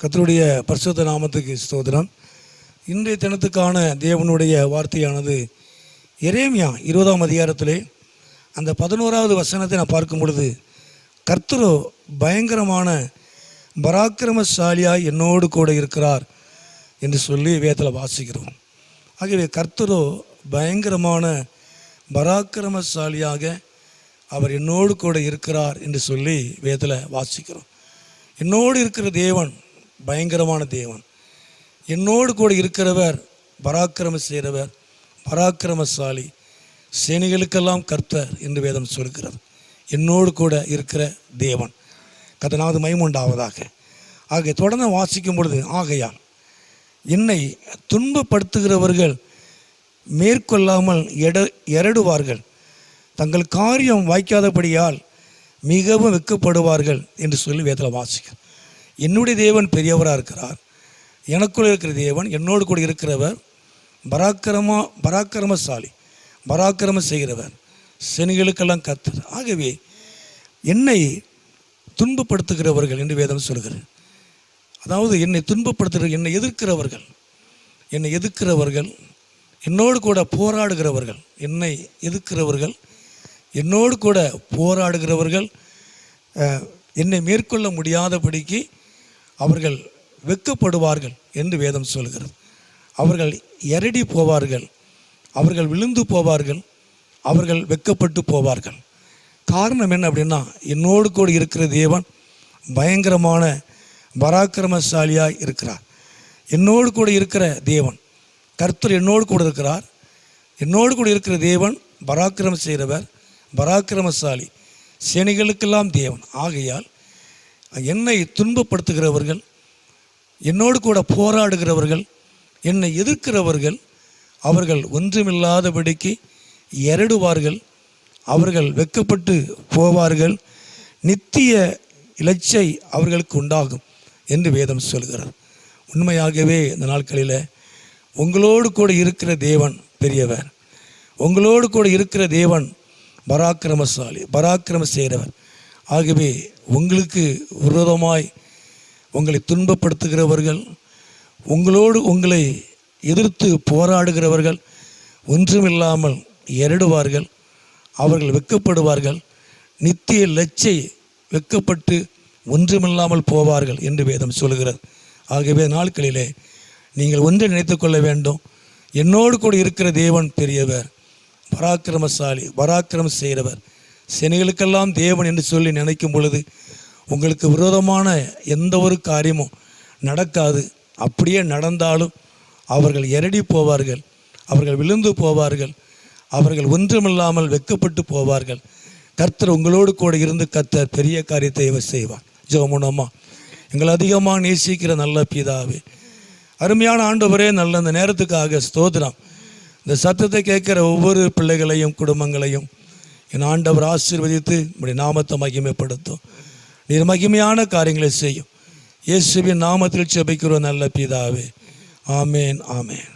கத்தருடைய பரிசுத்த நாமத்துக்கு ஸ்தோதிரம் இன்றைய தினத்துக்கான தேவனுடைய வார்த்தையானது எரேமியா இருபதாம் அதிகாரத்திலே அந்த பதினோராவது வசனத்தை நான் பார்க்கும் பொழுது கர்த்தரோ பயங்கரமான பராக்கிரமசாலியாக என்னோடு கூட இருக்கிறார் என்று சொல்லி வேதத்தில் வாசிக்கிறோம். ஆகவே கர்த்தரோ பயங்கரமான பராக்கிரமசாலியாக அவர் என்னோடு கூட இருக்கிறார் என்று சொல்லி வேதத்தில் வாசிக்கிறோம். என்னோடு இருக்கிற தேவன் பயங்கரமான தேவன். என்னோடு கூட இருக்கிறவர் பராக்கிரம செய்கிறவர் பராக்கிரமசாலி சேனைகளுக்கெல்லாம் கர்த்தர் என்று வேதம் சொல்கிறது. என்னோடு கூட இருக்கிற தேவன். கதனாவது மைமுண்டாவதாக ஆகிய தொடர்ந்து வாசிக்கும் பொழுது ஆகையால் என்னை துன்பப்படுத்துகிறவர்கள் மேற்கொள்ளாமல் எட எரடுவார்கள். தங்கள் காரியம் வாய்க்காதபடியால் மிகவும் வெட்கப்படுவார்கள் என்று சொல்லி வேதத்தில் வாசிக்கிறார் என்னுடைய தேவன் பெரியவராக இருக்கிறார். எனக்குள் இருக்கிற தேவன் என்னோடு கூட இருக்கிறவர். பராக்கிரமா பராக்கிரமசாலி பராக்கிரமம் செய்கிறவர். செனிகளுக்கெல்லாம் கத்தர் ஆகவே என்னை துன்பப்படுத்துகிறவர்கள் என்று வேதம் சொல்கிறது. அதாவது என்னை துன்பப்படுத்துகிற என்னை எதிர்க்கிறவர்கள் என்னை எதிர்க்கிறவர்கள் என்னோடு கூட போராடுகிறவர்கள் என்னை எதிர்க்கிறவர்கள் என்னோடு கூட போராடுகிறவர்கள் என்னை மேற்கொள்ள முடியாதபடிக்கு அவர்கள் வெட்கப்படுவார்கள் என்று வேதம் சொல்கிறது. அவர்கள் எரடி போவார்கள். அவர்கள் விழுந்து போவார்கள். அவர்கள் வெக்கப்பட்டு போவார்கள். காரணம் என்ன அப்படின்னா என்னோடு கூட இருக்கிற தேவன் பயங்கரமான பராக்கிரமசாலியாக இருக்கிறார். என்னோடு கூட இருக்கிற தேவன் கர்த்தர் என்னோடு கூட இருக்கிறார். என்னோடு கூட இருக்கிற தேவன் பராக்கிரமம் செய்கிறவர் பராக்கிரமசாலி. சேனைகளுக்கெல்லாம் தேவன். ஆகையால் என்னை துன்பப்படுத்துகிறவர்கள் என்னோடு கூட போராடுகிறவர்கள் என்னை எதிர்க்கிறவர்கள் அவர்கள் ஒன்றுமில்லாதபடிக்கு எரடுவார்கள் அவர்கள் வெட்கப்பட்டு போவார்கள். நித்திய இலச்சை அவர்களுக்கு உண்டாகும் என்று வேதம் சொல்கிறது உண்மையாகவே இந்த நாட்களில் உங்களோடு கூட இருக்கிற தேவன் பெரியவர். உங்களோடு கூட இருக்கிற தேவன் பராக்கிரமசாலி பராக்கிரம செய்கிறவர். ஆகவே உங்களுக்கு விரோதமாய் உங்களை துன்பப்படுத்துகிறவர்கள் உங்களோடு உங்களை எதிர்த்து போராடுகிறவர்கள் ஒன்றுமில்லாமல் எரடுவார்கள் அவர்கள் வெட்கப்படுவார்கள் நித்திய லச்சை வெட்கப்பட்டு ஒன்றுமில்லாமல் போவார்கள் என்று வேதம் சொல்கிறது. ஆகவே நாட்களிலே நீங்கள் ஒன்றை நினைத்து கொள்ள வேண்டும். என்னோடு கூட இருக்கிற தேவன் பெரியவர் பராக்கிரமசாலி பராக்கிரமம் செய்கிறவர். சினைகளுக்கெல்லாம் தேவன் என்று சொல்லி நினைக்கும் பொழுது உங்களுக்கு விரோதமான எந்த ஒரு காரியமும் நடக்காது. அப்படியே நடந்தாலும் அவர்கள் எரடி போவார்கள் அவர்கள் விழுந்து போவார்கள் அவர்கள் ஒன்றுமில்லாமல் வெட்கப்பட்டு போவார்கள். கர்த்தர் உங்களோடு கூட இருந்து கர்த்தர் பெரிய காரியத்தை இவர் செய்வார். ஜோமுனம்மா எங்களை அதிகமாக நேசிக்கிற நல்ல பிதாவே அருமையான ஆண்டவரே நல்ல இந்த நேரத்துக்காக ஸ்தோத்திரம். இந்த சத்தத்தை கேட்குற ஒவ்வொரு பிள்ளைகளையும் குடும்பங்களையும் என் ஆண்டவர் ஆசீர்வதித்து இப்படி நாமத்தை மகிமைப்படுத்தும். நீர் மகிமையான காரியங்களை செய்யும். இயேசுவின் நாமத்தில் செபிக்கிறோம் நல்ல பிதாவே. ஆமேன் ஆமேன்.